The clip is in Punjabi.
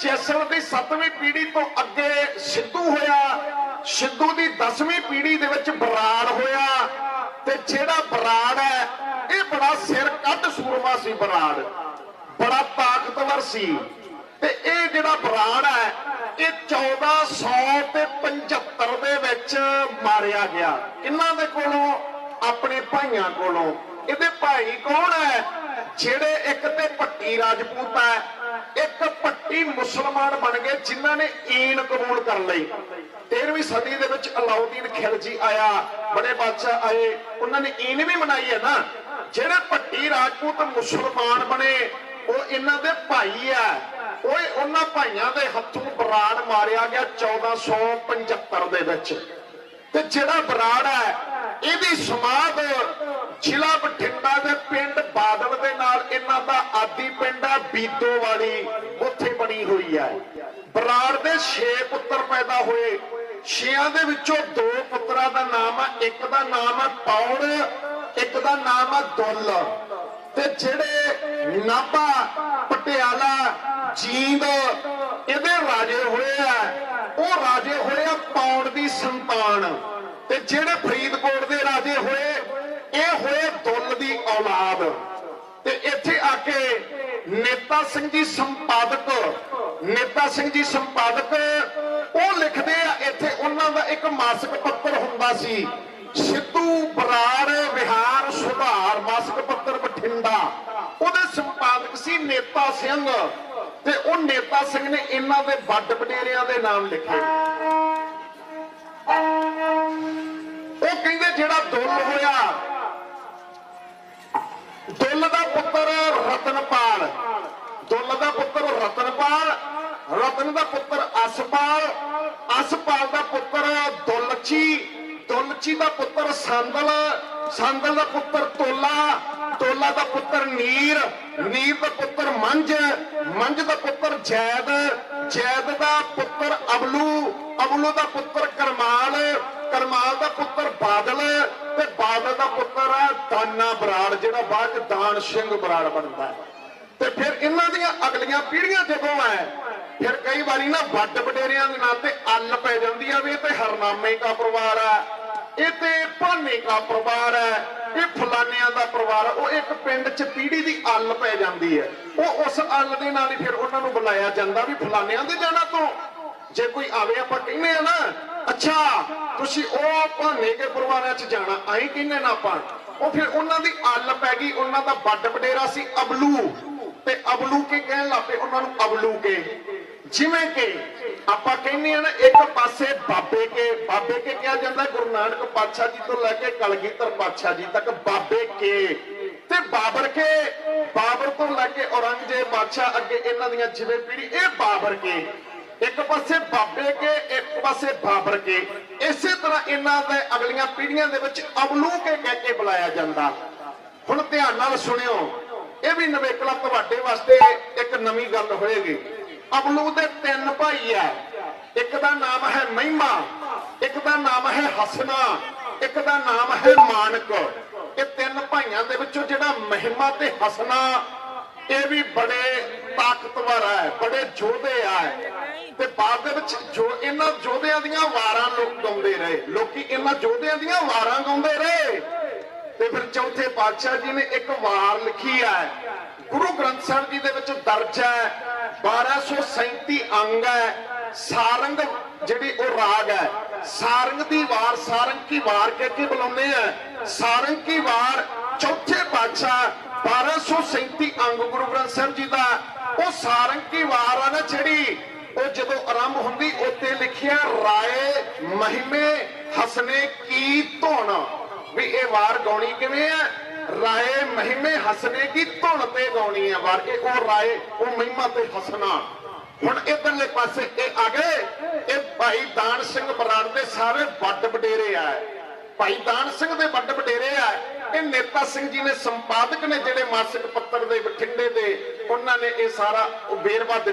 ਜੈਸਲ ਦੀ 7ਵੀਂ ਪੀੜ੍ਹੀ ਤੋਂ ਅੱਗੇ ਸਿੱਧੂ ਹੋਇਆ, ਸਿੱਧੂ ਦੀ 10ਵੀਂ ਪੀੜ੍ਹੀ ਦੇ ਵਿੱਚ ਬਰਾੜ ਹੋਇਆ ਤੇ ਜਿਹੜਾ ਬਰਾੜ ਹੈ, ਇਹ ਬੜਾ ਸਿਰ ਕੱਢ ਸੂਰਮਾ ਸੀ ਬਰਾੜ, ਬੜਾ ਤਾਕਤਵਰ ਸੀ। ਤੇ ਇਹ ਜਿਹੜਾ ਬਰਾੜ ਹੈ, ਇਹ 1475 ਦੇ ਵਿੱਚ ਮਾਰਿਆ ਗਿਆ। ਇਹਨਾਂ ਦੇ ਕੋਲੋਂ, ਆਪਣੇ ਭਾਈਆਂ ਕੋਲੋਂ। ਇਹਦੇ ਭਾਈ ਕੌਣ ਹੈ? ਜਿਹੜੇ ਇੱਕ ਤੇ ਭੱਟੀ ਰਾਜਪੂਤ ਹੈ, ਇੱਕ ਪੱਟੀ ਮੁਸਲਮਾਨ ਬਣ ਗਏ ਜਿਨ੍ਹਾਂ ਨੇ ਈਨ ਕਬੂਲ ਕਰ ਲਈ। 13ਵੀਂ ਸਦੀ ਦੇ ਵਿੱਚ ਅਲਾਉਦੀਨ ਖਿਲਜੀ ਆਇਆ, ਬੜੇ ਬਾਦਸ਼ਾਹ ਆਏ, ਉਹਨਾਂ ਨੇ ਈਨ ਵੀ ਮਨਾਈ ਹੈ ਨਾ। ਜਿਹੜੇ ਭੱਟੀ ਰਾਜਪੂਤ ਮੁਸਲਮਾਨ ਬਣੇ, ਉਹ ਇਹਨਾਂ ਦੇ ਭਾਈ ਆ। ਓਏ, ਉਹਨਾਂ ਭਾਈਆਂ ਦੇ ਹੱਥੋਂ ਬਰਾੜ ਮਾਰਿਆ ਗਿਆ 1475 ਦੇ ਵਿੱਚ। ਤੇ ਜਿਹੜਾ ਬਰਾੜ ਹੈ, ਇਹਦੀ ਸਮਾਧ ਪੈਦਾ ਹੋਏ। ਛੇਆਂ ਦੇ ਵਿੱਚੋਂ ਦੋ ਪੁੱਤਰਾਂ ਦਾ ਨਾਮ ਹੈ ਇੱਕ ਦਾ ਨਾਮ ਹੈ ਪੌੜ, ਇੱਕ ਦਾ ਨਾਮ ਹੈ ਦੁੱਲ। ਤੇ ਜਿਹੜੇ ਨਾਭਾ, ਪਟਿਆਲਾ, ਜੀਂਦ ਇਹਦੇ ਰਾਜੇ ਹੋਏ ਆ। ਉਹ ਰਾਜੇ ਹੋਏ ਆ ਪੌੜ ਦੀ ਸੰਤਾਨ। ਤੇ ਜਿਹੜੇ ਫਰੀਦਕੋਟ ਦੇ ਰਾਜੇ ਹੋਏ, ਇਹ ਹੋਏ ਦੁੱਲ ਦੀ ਔਲਾਦ। ਤੇ ਇੱਥੇ ਆ ਕੇ ਨੇਤਾ ਸਿੰਘ ਜੀ ਸੰਪਾਦਕ, ਨੇਤਾ ਸਿੰਘ ਜੀ ਸੰਪਾਦਕ, ਉਹ ਲਿਖਦੇ ਆ, ਇੱਥੇ ਉਹਨਾਂ ਦਾ ਇੱਕ ਮਾਸਿਕ ਪੱਤਰ ਹੁੰਦਾ ਸੀ। ਸਿੱਧੂ ਬਰਾੜ ਵਿਹਾਰ ਸੁਧਾਰ ਮਾਸਿਕ ਪੱਤਰ ਬਠਿੰਡਾ। ਉਹਦੇ ਸੰਪਾਦਕ ਸੀ ਨੇਤਾ ਸਿੰਘ ਤੇ ਉਹ ਨੇਤਾ ਸਿੰਘ ਨੇ ਇਹਨਾਂ ਦੇ ਵੱਡ ਵਡੇਰਿਆਂ ਦੇ ਨਾਮ ਲਿਖੇ। ਉਹ ਕਹਿੰਦੇ ਜਿਹੜਾ ਦੁੱਲ ਹੋਇਆ ਦੁੱਲ ਦਾ ਪੁੱਤਰ ਰਤਨਪਾਲ ਦੁੱਲ ਦਾ ਪੁੱਤਰ ਰਤਨਪਾਲ ਰਤਨ ਦਾ ਪੁੱਤਰ ਅਸਪਾਲ ਅਸਪਾਲ ਦਾ ਪੁੱਤਰ ਦੁੱਲਚੀ ਦੁੱਲਚੀ ਦਾ ਪੁੱਤਰ ਸੰਦਲ ਸੰਦਲ ਦਾ ਪੁੱਤਰ ਤੋਲਾ ਤੋਲਾ ਦਾ ਪੁੱਤਰ ਨੀਰ ਨੀਰ ਦਾ ਪੁੱਤਰ ਮੰਝ ਮੰਝ ਦਾ ਪੁੱਤਰ ਜੈਦ ਜੈਦ ਦਾ ਪੁੱਤਰ ਅਬਲੂ ਅਬਲੂ ਦਾ ਪੁੱਤਰ ਕਰਮਾਲ ਕਰਮਾਲ ਦਾ ਪੁੱਤਰ ਬਾਦਲ ਤੇ ਬਾਦਲ ਦਾ ਪੁੱਤਰ ਹੈ ਬਰਾੜ, ਜਿਹੜਾ ਬਾਅਦ ਚ ਦਾਨ ਸਿੰਘ ਬਰਾੜ ਬਣਦਾ ਹੈ। ਤੇ ਫਿਰ ਇਹਨਾਂ ਦੀਆਂ ਅਗਲੀਆਂ ਪੀੜ੍ਹੀਆਂ ਜਦੋਂ ਹੈ ਫਿਰ ਕਈ ਵਾਰੀ ਨਾ ਵੱਡ ਵਡੇਰਿਆਂ ਦੇ ਨਾਂ ਤੇ ਅੱਲ ਪੈ ਜਾਂਦੀ ਆ ਵੀ ਇਹ ਤੇ ਹਰਨਾਮੇ ਦਾ ਪਰਿਵਾਰ ਹੈ ਇਹ ਤੇ ਭਾਨੇ ਦਾ ਪਰਿਵਾਰ ਹੈ ਇਹ ਫਲਾਨਿਆਂ ਦਾ ਪਰਿਵਾਰ ਉਹ ਇੱਕ ਪਿੰਡ 'ਚ ਪੀੜੀ ਦੀ ਅੱਲ ਪੈ ਜਾਂਦੀ ਹੈ। ਉਹ ਉਸ ਅੱਲ ਦੇ ਨਾਲ ਹੀ ਫਿਰ ਉਹਨਾਂ ਨੂੰ ਬੁਲਾਇਆ ਜਾਂਦਾ ਵੀ ਫਲਾਨਿਆਂ ਦੇ ਜਾਣਾ ਤੋਂ। ਜੇ ਕੋਈ ਆਵੇ ਆਪਾਂ ਕਹਿੰਦੇ ਆ ਨਾ, ਅੱਛਾ, ਤੁਸੀਂ ਉਹ ਭਾਨੇ ਕੇ ਪਰਿਵਾਰਾਂ 'ਚ ਜਾਣਾ ਆਈ ਕਹਿੰਦੇ ਨਾ ਆਪਾਂ। ਉਹ ਫਿਰ ਉਹਨਾਂ ਦੀ ਅੱਲ ਪੈ ਗਈ, ਉਹਨਾਂ ਦਾ ਵੱਡ ਵਡੇਰਾ ਸੀ ਅਬਲੂ। ਤੇ ਅਬਲੂ ਕੇ ਕਹਿਣ ਲੱਪੇ ਉਹਨਾਂ ਨੂੰ ਅਬਲੂ ਕੇ। ਜਿਵੇਂ ਕਿ ਆਪਾਂ ਕਹਿੰਦੇ ਆ ਨਾ, ਇੱਕ ਪਾਸੇ ਬਾਬੇ ਕੇ। ਬਾਬੇ ਕੇ ਕਿਹਾ ਜਾਂਦਾ ਗੁਰੂ ਨਾਨਕ ਪਾਤਸ਼ਾਹ ਜੀ ਤੋਂ ਲੈ ਕੇ ਕਲਗੀਧਰ ਪਾਤਸ਼ਾਹ ਜੀ ਤੱਕ ਬਾਬੇ ਕੇ। ਤੇ ਬਾਬਰ ਕੇ, ਬਾਬਰ ਤੋਂ ਲੈ ਕੇ ਔਰੰਗਜ਼ੇਬ ਪਾਤਸ਼ਾਹ ਅੱਗੇ ਇਹਨਾਂ ਦੀਆਂ ਜਿਵੇਂ ਪੀੜੀ ਇਹ ਬਾਬਰ ਕੇ। ਇੱਕ ਪਾਸੇ ਬਾਬੇ ਕੇ ਇੱਕ ਪਾਸੇ ਬਾਬਰ ਕੇ ਇਸੇ ਤਰ੍ਹਾਂ ਇਹਨਾਂ ਦੇ ਅਗਲੀਆਂ ਪੀੜ੍ਹੀਆਂ ਦੇ ਵਿੱਚ ਅਬਲੂ ਕੇ ਕਹਿ ਕੇ ਬੁਲਾਇਆ ਜਾਂਦਾ। ਹੁਣ ਧਿਆਨ ਨਾਲ ਸੁਣਿਓ, ਇਹ ਵੀ ਨਵੇਕਲਾ ਤੁਹਾਡੇ ਵਾਸਤੇ ਇੱਕ ਨਵੀਂ ਗੱਲ ਹੋਏਗੀ। ਅਬਲੂ ਦੇ ਤਿੰਨ ਭਾਈ ਆ। ਇੱਕ ਦਾ ਨਾਮ ਹੈ ਮਹਿਮਾ, ਇੱਕ ਦਾ ਨਾਮ ਹੈ ਹਸਨਾ, ਇੱਕ ਦਾ ਨਾਮ ਹੈ ਮਾਨਕ। ਇਹ ਤਿੰਨ ਭਾਈਆਂ ਦੇ ਵਿੱਚੋਂ ਜਿਹੜਾ ਮਹਿਮਾ ਤੇ ਹਸਨਾ, ਇਹ ਵੀ ਬੜੇ ਤਾਕਤਵਰ ਹੈ ਬੜੇ ਯੋਧੇ ਆ। ਤੇ ਬਾਅਦ ਦੇ ਵਿੱਚ ਜੋ ਇਹਨਾਂ ਯੋਧਿਆਂ ਦੀਆਂ ਵਾਰਾਂ ਲੋਕ ਗਾਉਂਦੇ ਰਹੇ, ਲੋਕੀ ਇਹਨਾਂ ਯੋਧਿਆਂ ਦੀਆਂ ਵਾਰਾਂ ਗਾਉਂਦੇ ਰਹੇ। ਤੇ ਫਿਰ ਚੌਥੇ ਪਾਤਸ਼ਾਹ ਜੀ ਨੇ ਇੱਕ ਵਾਰ ਲਿਖੀ ਹੈ, ਗੁਰੂ ਗ੍ਰੰਥ ਸਾਹਿਬ ਜੀ ਦੇ ਵਿੱਚ ਦਰਜ ਹੈ 1237 ਅੰਗ ਹੈ, ਸਾਰੰਗ ਜਿਹੜੀ ਉਹ ਰਾਗ ਹੈ, ਸਾਰੰਗ ਦੀ ਵਾਰ, ਸਾਰੰਗ ਕੀ ਵਾਰ ਕਹਿ ਕੇ ਬੁਲਾਉਂਦੇ ਆ, ਸਾਰੰਗ ਕੀ ਵਾਰ, ਚੌਥੇ ਪਾਤਸ਼ਾਹ 1237 ਅੰਗ ਗੁਰੂ ਗ੍ਰੰਥ ਸਾਹਿਬ ਜੀ ਦਾ, ਉਹ ਸਾਰੰਗ ਕੀ ਵਾਰ ਆ ਨਾ ਜਿਹੜੀ ਜਦੋਂ ਆਰੰਭ ਹੁੰਦੀ, ਉੱਤੇ ਲਿਖਿਆ, ਰਾਏ ਮਹਿਮੇ ਹਸਨੇ ਕੀ ਧੁਨ ਵੀ ਇਹ ਵਾਰ ਗਾਉਣੀ ਕਿਵੇਂ ਆ? ਰਾਏ ਮਹਿਮੇ ਹਸਨੇ ਕੀ ਧੁਨ ਤੇ ਗਾਉਣੀ ਆ ਵਾਰ। ਇਹ ਉਹ ਰਾਏ, ਉਹ ਮਹਿਮਾ ਤੇ ਹਸਨਾ ਹੁਣ ਇਧਰਲੇ ਪਾਸੇ ਇਹ ਆ ਗਏ। ਇਹ ਭਾਈ ਦਾਨ ਸਿੰਘ ਬਰਾੜ ਦੇ ਸਾਰੇ ਵੱਡ ਵਡੇਰੇ ਆ। ਭਾਈ ਦਾਨ ਸਿੰਘ ਦੇ ਵੱਡ ਵਡੇਰੇ ਆ। ਇਹ ਨੇਤਾ ਸਿੰਘ ਜੀ ਨੇ ਸੰਪਾਦਕ ਨੇ ਜਿਹੜੇ ਮਾਸਿਕ ਪੱਤਰ ਦੇ ਬਠਿੰਡੇ ਦੇ, ਉਹਨਾਂ ਨੇ ਇਹ ਸਾਰਾ ਉਹ ਵੇਰਵਾ ਦਿੱਤਾ।